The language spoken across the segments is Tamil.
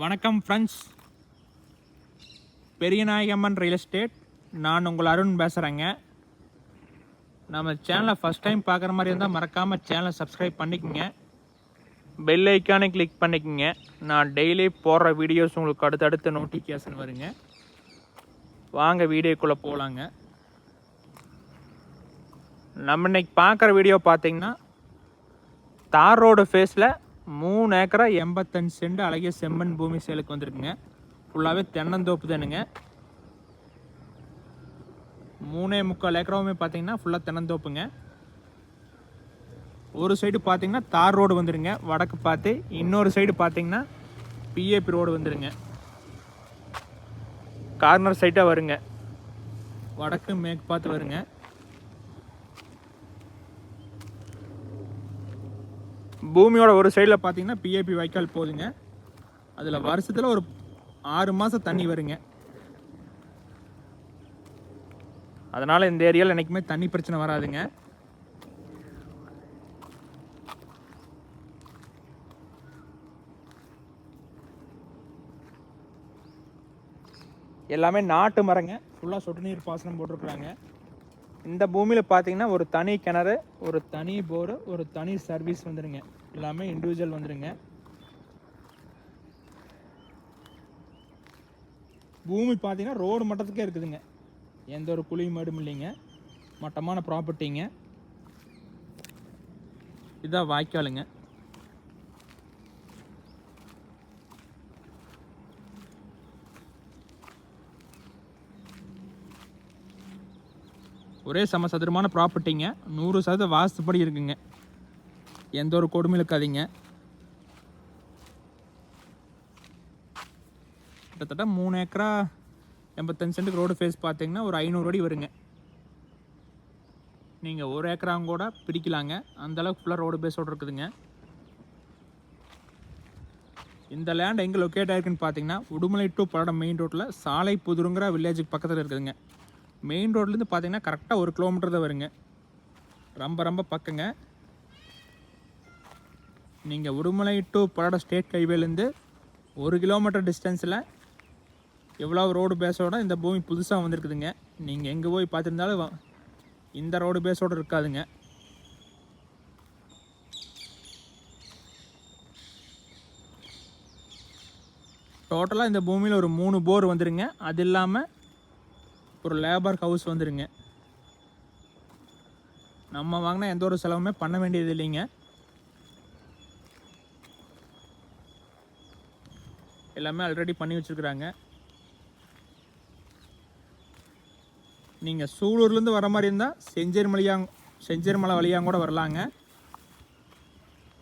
வணக்கம் ஃப்ரெண்ட்ஸ் பெரியநாயகம்மன் ரியல் எஸ்டேட் நான் உங்கள் அருண் பேசுகிறேங்க நம்ம சேனலை ஃபஸ்ட் டைம் பார்க்குற மாதிரி இருந்தால் மறக்காமல் சேனலை சப்ஸ்கிரைப் பண்ணிக்கோங்க. பெல் ஐக்கானை கிளிக் பண்ணிக்கோங்க. நான் டெய்லி போடுற வீடியோஸ் உங்களுக்கு அடுத்தடுத்து நோட்டிஃபிகேஷன் வருங்க. வாங்க வீடியோக்குள்ளே போகலாங்க நம்ம இன்னைக்கு பார்க்குற வீடியோ பார்த்தீங்கன்னா தார் ரோடு ஃபேஸில் மூணு ஏக்கரா எண்பத்தஞ்சு சென்ட் அழகிய செம்மண் பூமி சேலுக்கு வந்திருக்குங்க. ஃபுல்லாகவே தென்னந்தோப்பு தானுங்க. மூணே முக்கால் ஏக்கராவுமே பார்த்தீங்கன்னா ஃபுல்லாக தென்னந்தோப்புங்க. ஒரு சைடு பார்த்தீங்கன்னா தார் ரோடு வந்துடுங்க வடக்கு பார்த்து இன்னொரு சைடு பார்த்தீங்கன்னா பிஏபி ரோடு வந்துடுங்க கார்னர் சைட்டாக வருங்க. வடக்கு மேற்கு பார்த்து வருங்க. பூமியோட ஒரு சைடில் பார்த்தீங்கன்னா பிஏபி வாய்க்கால் போகுதுங்க அதில் வருஷத்தில் ஒரு ஆறு மாதம் தண்ணி வருங்க. அதனால் இந்த ஏரியாவில் என்றைக்குமே தண்ணி பிரச்சனை வராதுங்க. எல்லாமே நாட்டு மரங்க. ஃபுல்லாக சொட்டு நீர் பாசனம் போட்டிருக்குறாங்க. இந்த பூமியில் பார்த்தீங்கன்னா ஒரு தனி கிணறு ஒரு தனி போரு ஒரு தனி சர்வீஸ் வந்துடுங்க எல்லாமே இண்டிவிஜுவல் வந்துடுங்க பூமி பார்த்தீங்கன்னா ரோடு மட்டத்துக்கே இருக்குதுங்க. எந்த ஒரு குழி மேடும் இல்லைங்க. மட்டமான ப்ராப்பர்ட்டிங்க இதான் வாய்க்காலுங்க. ஒரே சமசதுரமான ப்ராப்பர்ட்டிங்க நூறு சதவீத வாஸ்துப்படி இருக்குங்க. எந்த ஒரு கொடுமையும் இருக்காதீங்க கிட்டத்தட்ட மூணு ஏக்கரா எண்பத்தஞ்சு சென்ட்டுக்கு ரோடு ஃபேஸ் பார்த்தீங்கன்னா ஒரு ஐநூறு அடி வருங்க. நீங்கள் ஒரு ஏக்கராங்க கூட பிடிக்கலாங்க. அந்த அளவுக்கு ஃபுல்லாக ரோடு பேஸோடு இருக்குதுங்க. இந்த லேண்ட் எங்கே லொக்கேட் ஆயிருக்குன்னு பார்த்தீங்கன்னா உடுமலை டு பல்லடம் மெயின் ரோட்டில் சாலை புதுருங்கிற வில்லேஜுக்கு பக்கத்தில் இருக்குதுங்க. மெயின் ரோட்லேருந்து பார்த்தீங்கன்னா கரெக்டாக ஒரு கிலோமீட்டர் தான் வருங்க. ரொம்ப ரொம்ப பக்கங்க. நீங்கள் உடுமலை டு பல்லடம் ஸ்டேட் ஹைவேலேருந்து ஒரு கிலோமீட்டர் டிஸ்டன்ஸில் எவ்வளோ ரோடு பேஸோட இந்த பூமி புதுசாக வந்திருக்குதுங்க. நீங்கள் எங்கே போய் பார்த்துருந்தாலும் இந்த ரோடு பேஸோடு இருக்காதுங்க. டோட்டலாக இந்த பூமியில் ஒரு மூணு போர் வந்துருங்க. அது இல்லாமல் ஒரு லேபர் ஹவுஸ் வந்துருங்க. நம்ம வாங்கினா எந்த ஒரு செலவுமே பண்ண வேண்டியது இல்லைங்க. எல்லாமே ஆல்ரெடி பண்ணி வச்சுருக்குறாங்க. நீங்கள் சூலூர்லேருந்து வர மாதிரி இருந்தால் செஞ்சேரி மலையாங் செஞ்சேரி மலை வழியாக கூட வரலாங்க.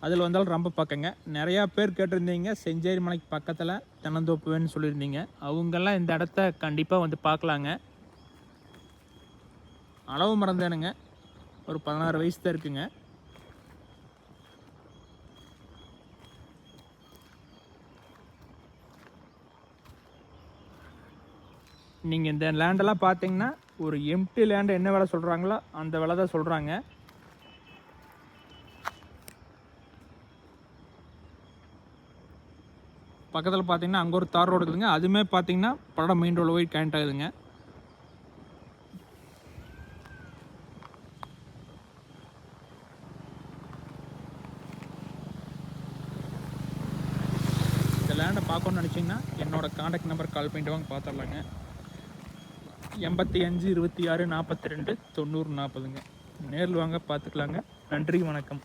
அதில் வந்தாலும் ரொம்ப பக்கங்க. நிறையா பேர் கேட்டிருந்தீங்க செஞ்சேரி மலைக்கு பக்கத்தில் தென்னந்தோப்பு சொல்லியிருந்தீங்க. அவங்கெல்லாம் இந்த இடத்த கண்டிப்பாக வந்து பார்க்கலாங்க. அளவு மறந்தேனுங்க. ஒரு பதினாறு வயசு தான் இருக்குங்க. நீங்கள் இந்த லேண்டெல்லாம் பார்த்தீங்கன்னா ஒரு எம்டி லேண்டு என்ன விலை சொல்கிறாங்களோ அந்த விலை தான் சொல்கிறாங்க பக்கத்தில் பார்த்தீங்கன்னா அங்கே ஒரு தார் ரோடு இருக்குதுங்க. அதுவுமே பார்த்தீங்கன்னா படம் மெயின் ரோடு போய் கனெக்ட் ஆகுதுங்க இந்த லேண்டை பார்க்கணும்னு நினச்சிங்கன்னா என்னோடய காண்டாக்ட் நம்பர் கால் பண்ணிட்டு வாங்க பார்த்துடலாங்க எண்பத்தி அஞ்சு இருபத்தி ஆறு நாற்பத்தி ரெண்டு தொண்ணூறு நாற்பதுங்க நேரில் வாங்க பார்த்துக்கலாங்க நன்றி வணக்கம்.